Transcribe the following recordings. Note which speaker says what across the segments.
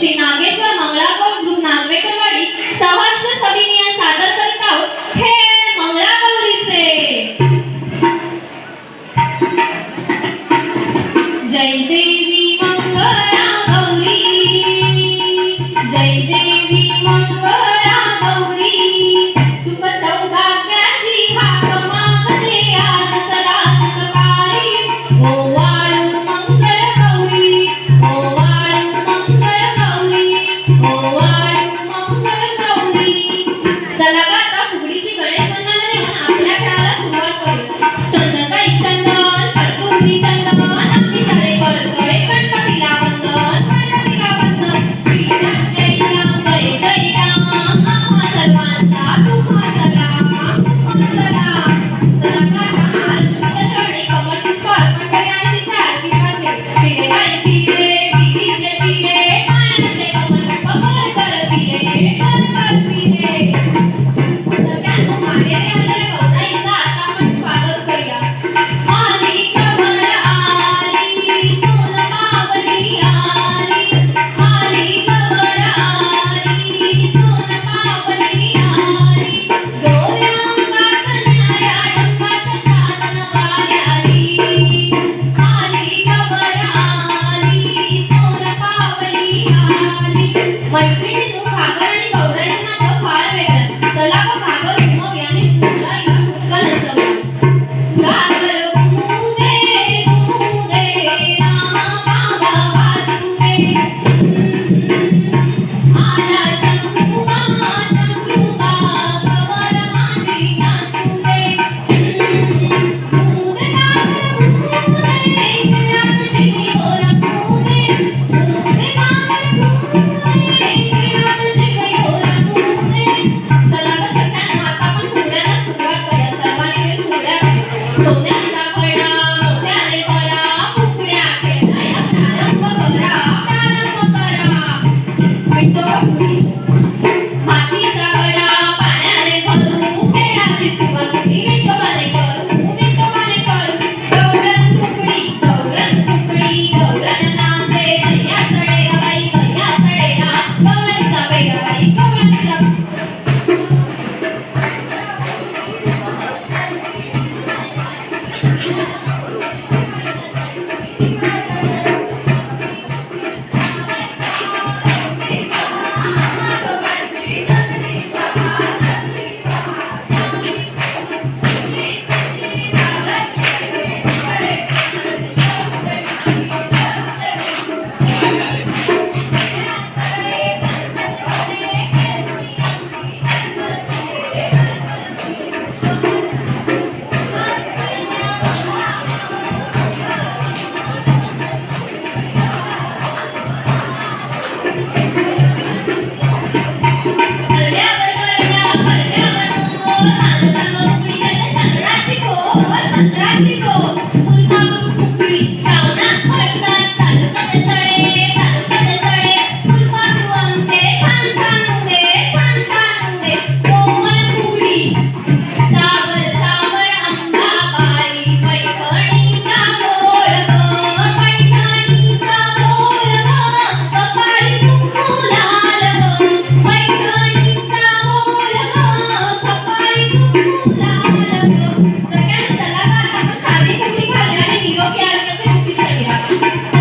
Speaker 1: Shri Nageshwar Mangalagaur group Nagvekarwadi सहाशे सविनियन सादर करीत आहोत. हे मंगळागौरीचे. जय देवी मंगळागौरी. जय देवी Thank you.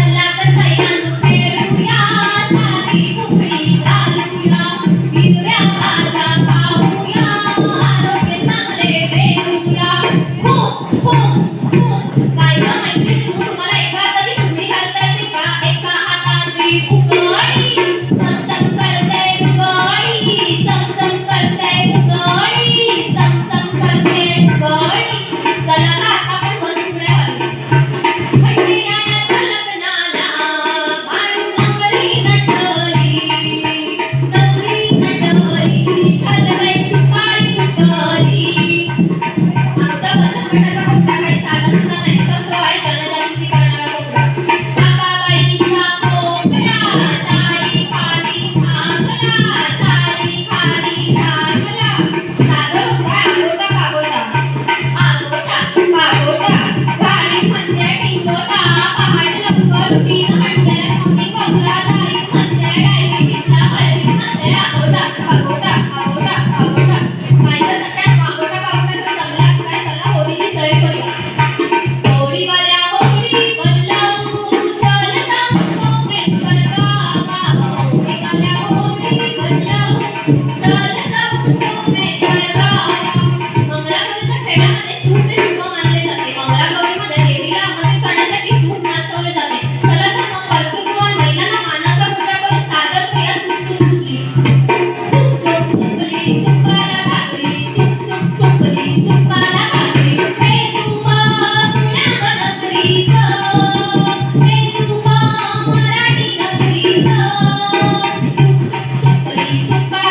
Speaker 1: Essa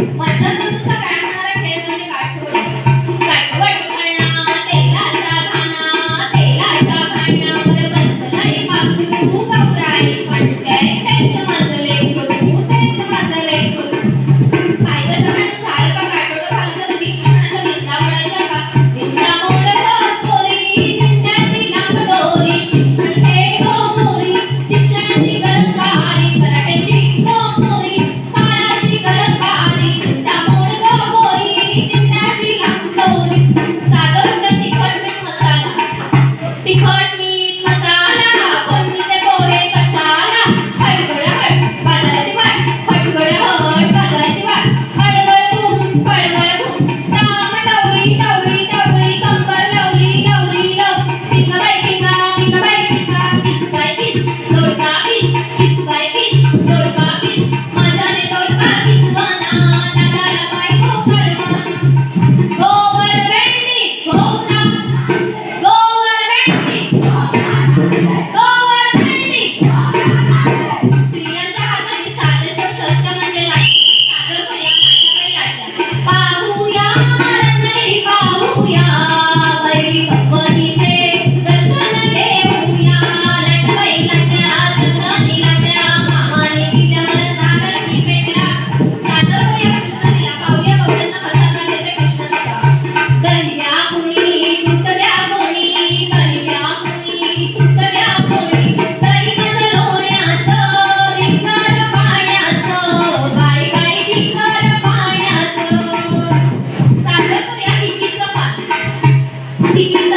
Speaker 1: you. because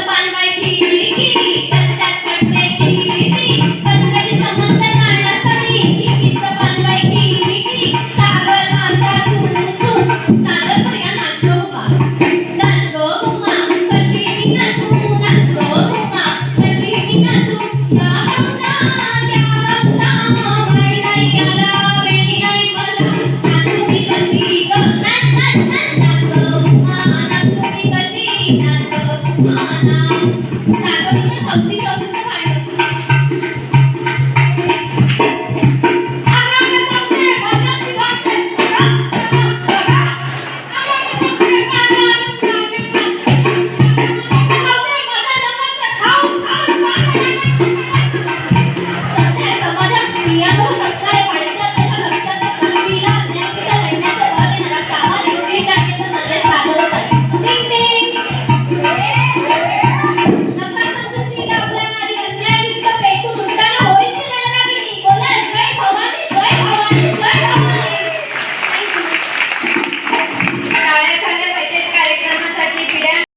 Speaker 1: the fun's my